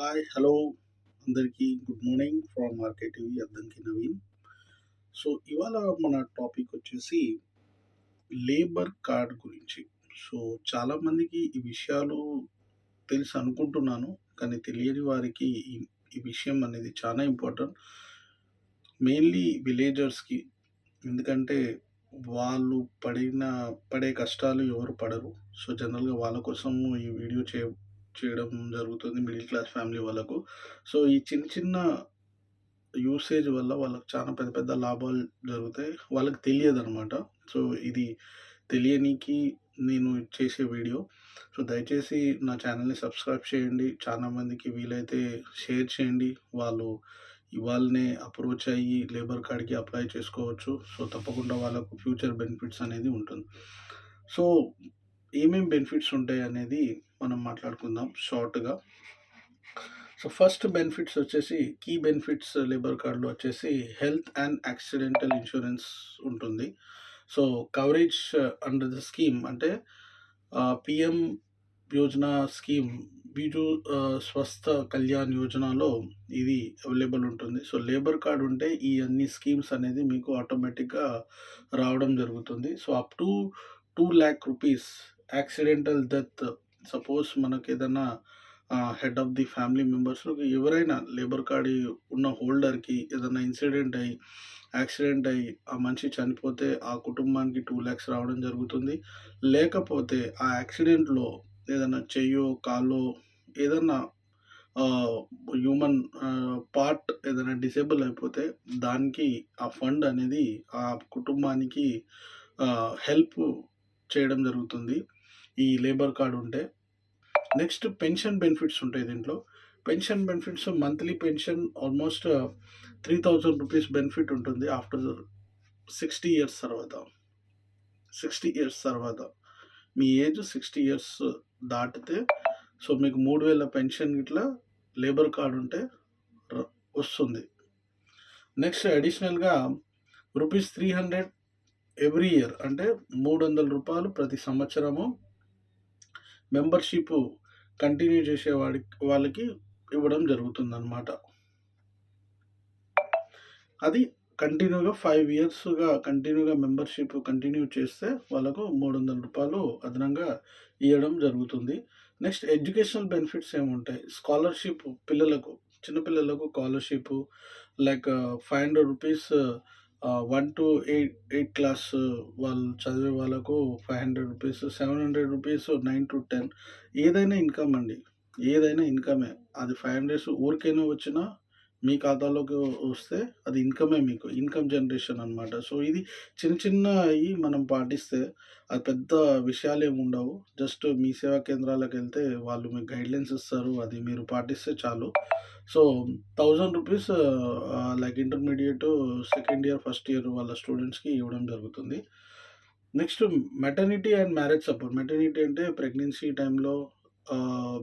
Hi hello అందరికీ good morning from market TV Addanki Naveen. So ఇవాళ మన topic వచ్చేసి లేబర్ కార్డ్ గురించి. సో చాలామందికి ఈ విషయాలు తెలుసు అనుకుంటున్నాను కానీ తెలియని వారికి ఈ ఈ విషయం అనేది చాలా ఇంపార్టెంట్ మెయిన్లీ విలేజర్స్కి ఎందుకంటే వాళ్ళు పడిన పడే కష్టాలు ఎవరు పడరు. సో జనరల్గా వాళ్ళ కోసము ఈ వీడియో చే చేయడం జరుగుతుంది మిడిల్ క్లాస్ ఫ్యామిలీ వాళ్ళకు. సో ఈ చిన్న చిన్న యూసేజ్ వల్ల వాళ్ళకు చాలా పెద్ద పెద్ద లాభాలు జరుగుతాయి. వాళ్ళకి తెలియదు అనమాట సో ఇది తెలియనికి నేను చేసే వీడియో. సో దయచేసి నా ఛానల్ని సబ్స్క్రైబ్ చేయండి. చాలా మందికి వీలైతే షేర్ చేయండి. వాళ్ళు ఇవాళనే అప్రోచ్ అయ్యి లేబర్ కార్డ్కి అప్లై చేసుకోవచ్చు. సో తప్పకుండా వాళ్ళకు ఫ్యూచర్ బెనిఫిట్స్ అనేది ఉంటుంది. సో ఏమేమి బెనిఫిట్స్ ఉంటాయి అనేది మనం మాట్లాడుకుందాం షార్ట్గా. సో ఫస్ట్ బెనిఫిట్స్ వచ్చేసి కీ బెనిఫిట్స్ లేబర్ కార్డులో వచ్చేసి హెల్త్ అండ్ యాక్సిడెంటల్ ఇన్సూరెన్స్ ఉంటుంది. So coverage under the scheme అంటే పిఎం యోజన స్కీమ్ బీజు స్వస్థ కళ్యాణ్ యోజనలో ఇది అవైలబుల్ ఉంటుంది. సో లేబర్ కార్డ్ ఉంటే ఈ అన్ని స్కీమ్స్ అనేది మీకు ఆటోమేటిక్గా రావడం జరుగుతుంది. So up to two lakh rupees accidental death suppose మనకి ఏదైనా హెడ్ ఆఫ్ ది ఫ్యామిలీ మెంబర్స్లోకి ఎవరైనా లేబర్ కార్డ్ ఉన్న హోల్డర్కి ఏదైనా ఇన్సిడెంట్ అయ్యి యాక్సిడెంట్ అయ్యి ఆ మనిషి చనిపోతే ఆ కుటుంబానికి టూ ల్యాక్స్ రావడం జరుగుతుంది. లేకపోతే ఆ యాక్సిడెంట్లో ఏదైనా చెయ్యో కాలో ఏదన్నా హ్యూమన్ పార్ట్ ఏదైనా డిసేబుల్ అయిపోతే దానికి ఆ ఫండ్ అనేది ఆ కుటుంబానికి హెల్ప్ చేయడం జరుగుతుంది. ఈ లేబర్ కార్డు ఉంటే. నెక్స్ట్ పెన్షన్ బెనిఫిట్స్ ఉంటాయి దీంట్లో. Pension benefits monthly pension almost three thousand rupees benefit ఉంటుంది ఆఫ్టర్ సిక్స్టీ ఇయర్స్ తర్వాత. సిక్స్టీ ఇయర్స్ తర్వాత. మీ ఏజ్ సిక్స్టీ ఇయర్స్ దాటితే సో మీకు మూడు వేల పెన్షన్ ఇట్లా లేబర్ కార్డు ఉంటే వస్తుంది. నెక్స్ట్ అడిషనల్గా rupees three hundred every year అంటే మూడు వందల రూపాయలు ప్రతి సంవత్సరము మెంబర్షిప్ కంటిన్యూ చేసే వాడి వాళ్ళకి ఇవ్వడం జరుగుతుందన్నమాట. అది కంటిన్యూగా ఫైవ్ ఇయర్స్గా కంటిన్యూగా మెంబర్షిప్ కంటిన్యూ చేస్తే వాళ్ళకు మూడు వందల రూపాయలు అదనంగా ఇవ్వడం జరుగుతుంది. నెక్స్ట్ ఎడ్యుకేషనల్ బెనిఫిట్స్ ఏముంటాయి? స్కాలర్షిప్ పిల్లలకు చిన్నపిల్లలకు scholarship like five hundred rupees one to eight eight class వాళ్ళు చదివే వాళ్ళకు five hundred rupees seven hundred rupees nine to ten ఏదైనా ఇన్కమ్ అండి. ఏదైనా ఇన్కమే అది ఫైవ్ హండ్రెడ్స్ ఊరికైనా వచ్చినా మీ ఖాతాలోకి వస్తే అది ఇన్కమే మీకు. ఇన్కమ్ జనరేషన్ అనమాట సో ఇది చిన్న చిన్నవి మనం పాటిస్తే అది పెద్ద విషయాలు ఏమి ఉండవు. జస్ట్ మీ సేవా కేంద్రాలకు వెళ్తే వాళ్ళు మీకు గైడ్లైన్స్ ఇస్తారు. అది మీరు పాటిస్తే చాలు. So thousand rupees like intermediate second year first year వాళ్ళ స్టూడెంట్స్కి ఇవ్వడం జరుగుతుంది. Next maternity and marriage support maternity అంటే ప్రెగ్నెన్సీ టైంలో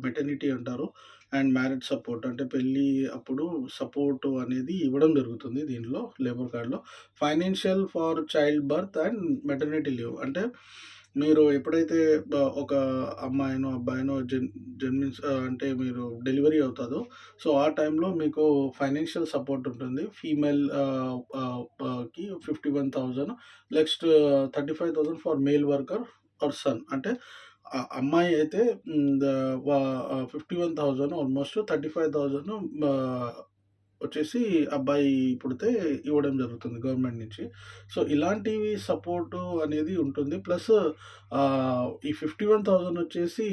మెటర్నిటీ అంటారు. అండ్ మ్యారేజ్ సపోర్ట్ అంటే పెళ్ళి అప్పుడు సపోర్ట్ అనేది ఇవ్వడం జరుగుతుంది దీనిలో లేబర్ కార్డ్లో financial for child birth and maternity leave అంటే మీరు ఎప్పుడైతే ఒక అమ్మాయినో అబ్బాయినో జన్ జన్మించ అంటే మీరు డెలివరీ అవుతుందో సో ఆ టైంలో మీకు ఫైనాన్షియల్ సపోర్ట్ ఉంటుంది. ఫీమేల్కి fifty one thousand next thirty five thousand for male worker or son. అంటే అమ్మాయి అయితే fifty one thousand almost thirty five thousand వచ్చేసి అబ్బాయి పుడితే ఇవ్వడం జరుగుతుంది గవర్నమెంట్ నుంచి. సో ఇలాంటివి సపోర్టు అనేది ఉంటుంది. ప్లస్ ఈ ఫిఫ్టీ వన్ థౌజండ్ వచ్చేసి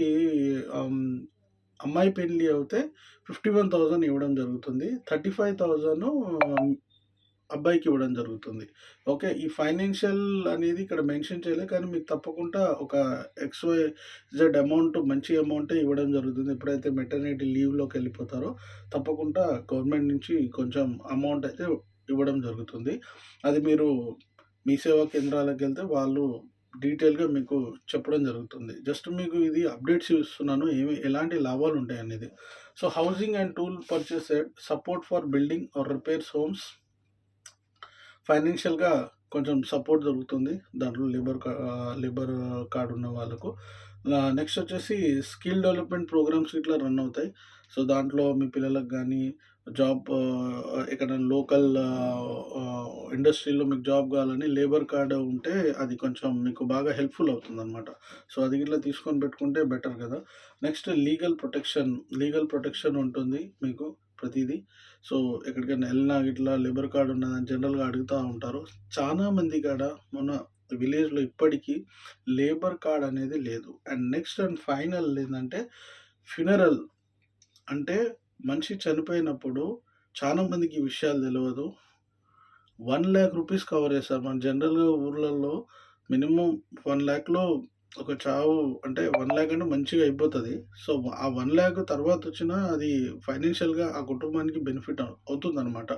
అమ్మాయి పెళ్ళి అవుతే ఫిఫ్టీ వన్ థౌజండ్ ఇవ్వడం జరుగుతుంది. థర్టీ ఫైవ్ థౌజండ్ అబ్బాయికి ఇవ్వడం జరుగుతుంది. ఓకే ఈ ఫైనాన్షియల్ అనేది ఇక్కడ మెన్షన్ చేయలేదు కానీ మీకు తప్పకుండా ఒక ఎక్స్వై జెడ్ అమౌంట్ మంచి అమౌంటే ఇవ్వడం జరుగుతుంది. ఎప్పుడైతే మెటర్నిటీ లీవ్లోకి వెళ్ళిపోతారో తప్పకుండా గవర్నమెంట్ నుంచి కొంచెం అమౌంట్ అయితే ఇవ్వడం జరుగుతుంది. అది మీరు మీ సేవా కేంద్రాలకు వెళ్తే వాళ్ళు డీటెయిల్గా మీకు చెప్పడం జరుగుతుంది. జస్ట్ మీకు ఇది అప్డేట్స్ ఇస్తున్నాను ఏమి ఎలాంటి లాభాలు ఉంటాయి అనేది so housing and tool purchase support for building or repairs homes ఫైనాన్షియల్గా కొంచెం సపోర్ట్ దొరుకుతుంది దాంట్లో లేబర్ లేబర్ కార్డ్ ఉన్న వాళ్ళకు నెక్స్ట్ వచ్చేసి స్కిల్ డెవలప్మెంట్ ప్రోగ్రామ్స్ ఇట్లా రన్ అవుతాయి సో, దాంట్లో మీ పిల్లలకు కానీ జాబ్ ఆహ్, ఎక్కడైనా లోకల్ ఇండస్ట్రీలో మీకు జాబ్ కావాలని లేబర్ కార్డు ఉంటే అది కొంచెం మీకు బాగా హెల్ప్‌ఫుల్ అవుతుందనమాట. సో, అది ఇట్లా తీసుకొని పెట్టుకుంటే బెటర్ కదా! Next legal protection, legal protection ఉంటుంది మీకు ప్రతిదీ సో, ఎక్కడికైనా వెళ్ళినా ఇట్లా లేబర్ కార్డు ఉన్నదని జనరల్‌గా అడుగుతూ ఉంటారు. చాలామంది కాడ మన విలేజ్‌లో ఇప్పటికీ లేబర్ కార్డ్ అనేది లేదు. అండ్ నెక్స్ట్ అండ్ ఫైనల్ ఏంటంటే ఫ్యూనరల్ అంటే మనిషి చనిపోయినప్పుడు చాలా మందికి ఈ విషయాలు తెలవదు. 1,00,000 రూపీస్ కవర్ చేస్తారు. మన జనరల్‌గా ఊర్లల్లో మినిమమ్ 1,00,000లో ఒక చావు అంటే వన్ ల్యాక్ అంటే మంచిగా అయిపోతుంది సో, ఆ వన్ ల్యాక్ తర్వాత వచ్చిన అది ఫైనాన్షియల్‌గా ఆ కుటుంబానికి బెనిఫిట్ అవుతుందన్నమాట అవుతుందనమాట.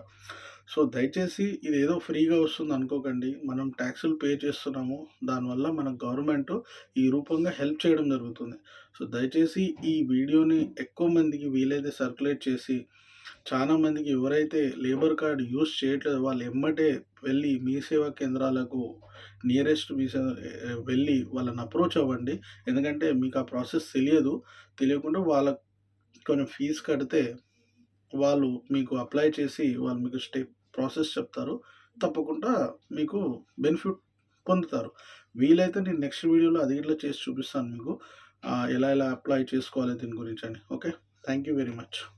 సో, దయచేసి ఇది ఏదో ఫ్రీగా వస్తుంది అనుకోకండి మనం ట్యాక్సులు పే చేస్తున్నాము. దానివల్ల మన గవర్నమెంట్ ఈ రూపంగా హెల్ప్ చేయడం జరుగుతుంది. సో, దయచేసి ఈ వీడియోని ఎక్కువ మందికి వీలైతే సర్క్యులేట్ చేసి, చాలామందికి ఎవరైతే లేబర్ కార్డు యూజ్ చేయట్లేదు వాళ్ళు ఎమ్మటే వెళ్ళి మీ సేవా కేంద్రాలకు నియరెస్ట్ మీ సే వాళ్ళని అప్రోచ్ అవ్వండి. ఎందుకంటే మీకు ఆ ప్రాసెస్ తెలియదు. తెలియకుండా వాళ్ళ కొంచెం ఫీజు కడితే వాళ్ళు మీకు అప్లై చేసి వాళ్ళు మీకు స్టెప్ ప్రాసెస్ చెప్తారు. తప్పకుండా మీకు బెనిఫిట్ పొందుతారు. వీలైతే నేను నెక్స్ట్ వీడియోలో అది ఇట్లా చేసి చూపిస్తాను మీకు. ఎలా ఎలా అప్లై చేసుకోవాలి దీని గురించి అని okay. Thank you very much.